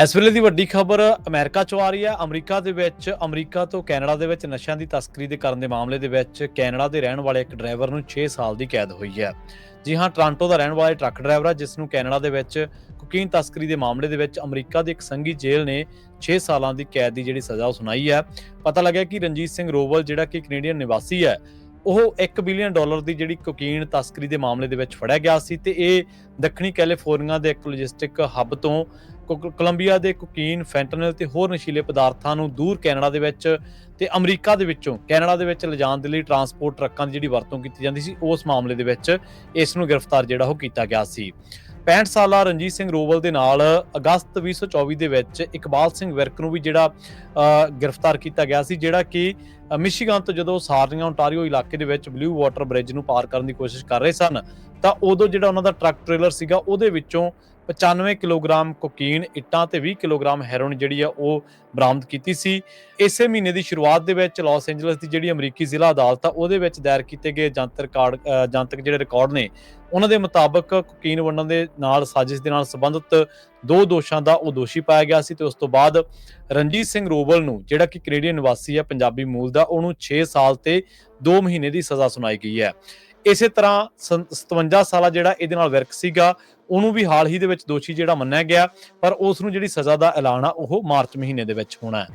ਇਸ ਵੇਲੇ ਦੀ ਵੱਡੀ ਖਬਰ ਅਮਰੀਕਾ ਚੋਂ ਆ ਰਹੀ ਹੈ। ਅਮਰੀਕਾ ਦੇ ਵਿੱਚ, ਅਮਰੀਕਾ ਤੋਂ ਕੈਨੇਡਾ ਦੇ ਵਿੱਚ ਨਸ਼ਿਆਂ ਦੀ ਤਸਕਰੀ ਦੇ ਕਰਨ ਦੇ ਮਾਮਲੇ ਦੇ ਵਿੱਚ ਕੈਨੇਡਾ ਦੇ ਰਹਿਣ ਵਾਲੇ ਇੱਕ ਡਰਾਈਵਰ ਨੂੰ 6 ਸਾਲ ਦੀ ਕੈਦ ਹੋਈ ਹੈ। ਜੀ ਹਾਂ, ਟ੍ਰਾਂਟੋ ਦਾ ਰਹਿਣ ਵਾਲਾ ਟਰੱਕ ਡਰਾਈਵਰ ਹੈ, ਜਿਸ ਨੂੰ ਕੈਨੇਡਾ ਦੇ ਵਿੱਚ ਕੁਕੀਨ ਤਸਕਰੀ ਦੇ ਮਾਮਲੇ ਦੇ ਵਿੱਚ ਅਮਰੀਕਾ ਦੀ ਇੱਕ ਸੰਘੀ ਜੇਲ੍ਹ ਨੇ 6 ਸਾਲਾਂ ਦੀ ਕੈਦ ਦੀ ਜਿਹੜੀ ਸਜ਼ਾ ਉਹ ਸੁਣਾਈ ਹੈ। ਪਤਾ ਲੱਗਿਆ ਕਿ ਰਣਜੀਤ ਸਿੰਘ ਰੋਵਲ, ਜਿਹੜਾ ਕਿ ਕੈਨੇਡੀਅਨ ਨਿਵਾਸੀ ਹੈ, ਉਹ 1 ਬਿਲੀਅਨ ਡਾਲਰ ਦੀ ਜਿਹੜੀ ਕੋਕੀਨ ਤਸਕਰੀ ਦੇ ਮਾਮਲੇ ਦੇ ਵਿੱਚ ਫੜਿਆ ਗਿਆ ਸੀ ਤੇ ਇਹ ਦੱਖਣੀ ਕੈਲੀਫੋਰਨੀਆ ਦੇ ਇੱਕ ਲੌਜਿਸਟਿਕ ਹੱਬ ਤੋਂ ਕੋਲੰਬੀਆ ਦੇ ਕੋਕੀਨ ਫੈਂਟਨਲ ਤੇ ਹੋਰ ਨਸ਼ੀਲੇ ਪਦਾਰਥਾਂ ਨੂੰ ਦੂਰ ਕੈਨੇਡਾ ਦੇ ਵਿੱਚ ਤੇ ਅਮਰੀਕਾ ਦੇ ਵਿੱਚੋਂ ਕੈਨੇਡਾ ਦੇ ਵਿੱਚ ਲਿਜਾਣ ਦੇ ਲਈ ਟਰਾਂਸਪੋਰਟ ਟਰੱਕਾਂ ਦੀ ਜਿਹੜੀ ਵਰਤੋਂ ਕੀਤੀ ਜਾਂਦੀ ਸੀ ਉਸ ਮਾਮਲੇ ਦੇ ਵਿੱਚ ਇਸ ਨੂੰ ਗ੍ਰਿਫਤਾਰ ਜਿਹੜਾ ਉਹ ਕੀਤਾ ਗਿਆ ਸੀ। 65 ਸਾਲਾ ਰਣਜੀਤ ਸਿੰਘ ਰੋਵਲ ਦੇ ਨਾਲ ਅਗਸਤ 2024 ਦੇ ਵਿੱਚ ਇਕਬਾਲ ਸਿੰਘ ਵਿਰਕ ਨੂੰ ਵੀ ਜਿਹੜਾ ਗ੍ਰਿਫਤਾਰ ਕੀਤਾ ਗਿਆ ਸੀ ਜਿਹੜਾ ਕਿ ਅ, ਮਿਸ਼ੀਗਨ ਤੋਂ ਜਦੋਂ ਸਾਰਨੀਆਂ ਓਨਟਾਰੀਓ ਇਲਾਕੇ ਦੇ ਵਿੱਚ ਬਲੂ ਵਾਟਰ ਬ੍ਰਿਜ ਨੂੰ ਪਾਰ ਕਰਨ ਦੀ ਕੋਸ਼ਿਸ਼ ਕਰ ਰਹੇ ਸਨ ਤਾਂ ਉਦੋਂ ਜਿਹੜਾ ਉਹਨਾਂ ਦਾ ਟਰੱਕ ਟ੍ਰੇਲਰ ਸੀਗਾ ਉਹਦੇ ਵਿੱਚੋਂ 95 ਕਿਲੋਗ੍ਰਾਮ ਕੋਕੀਨ, ਇੱਟਾਂ ਤੇ 20 ਕਿਲੋਗ੍ਰਾਮ ਹੈਰੋਇਨ ਜਿਹੜੀ ਆ ਉਹ ਬਰਾਮਦ ਕੀਤੀ ਸੀ। ਇਸੇ ਮਹੀਨੇ ਦੀ ਸ਼ੁਰੂਆਤ ਦੇ ਵਿੱਚ ਲਾਸ ਐਂਜਲਸ ਦੀ ਜਿਹੜੀ ਅਮਰੀਕੀ ਜ਼ਿਲ੍ਹਾ ਅਦਾਲਤ ਆ, ਉਹਦੇ ਵਿੱਚ ਦਾਇਰ ਕੀਤੇ ਗਏ ਜਨਤਕ ਕਾਰਡ ਜਨਤਕ ਜਿਹੜੇ ਰਿਕਾਰਡ ਨੇ, ਉਹਨਾਂ ਦੇ ਮੁਤਾਬਕ ਕੋਕੀਨ ਵੰਡਣ ਦੇ ਨਾਲ ਸਾਜ਼ਿਸ਼ ਦੇ ਨਾਲ ਸੰਬੰਧਿਤ ਦੋ ਦੋਸ਼ਾਂ ਦਾ ਉਹ ਦੋਸ਼ੀ ਪਾਇਆ ਗਿਆ ਸੀ ਤੇ ਉਸ ਤੋਂ ਬਾਅਦ ਰਣਜੀਤ ਸਿੰਘ ਰੋਬਲ ਨੂੰ, ਜਿਹੜਾ ਕਿ ਕੈਨੇਡੀਅਨ ਨਿਵਾਸੀ ਹੈ ਪੰਜਾਬੀ ਮੂਲ ਦਾ, ਉਹਨੂੰ 6 ਸਾਲ ਤੇ 2 ਮਹੀਨੇ ਦੀ ਸਜ਼ਾ ਸੁਣਾਈ ਗਈ ਹੈ। ਇਸੇ ਤਰ੍ਹਾਂ ਸੰ- 57 ਸਾਲਾ ਜਿਹੜਾ ਇਹਦੇ ਨਾਲ ਵਿਰਕ ਸੀਗਾ, ਉਹਨੂੰ ਵੀ ਹਾਲ ਹੀ ਦੇ ਵਿੱਚ ਦੋਸ਼ੀ ਜਿਹੜਾ ਮੰਨਿਆ ਗਿਆ, ਪਰ ਉਸ ਨੂੰ ਜਿਹੜੀ ਸਜ਼ਾ ਦਾ ਐਲਾਨ ਆ, ਉਹ ਮਾਰਚ ਮਹੀਨੇ ਦੇ ਵਿੱਚ ਹੋਣਾ ਹੈ।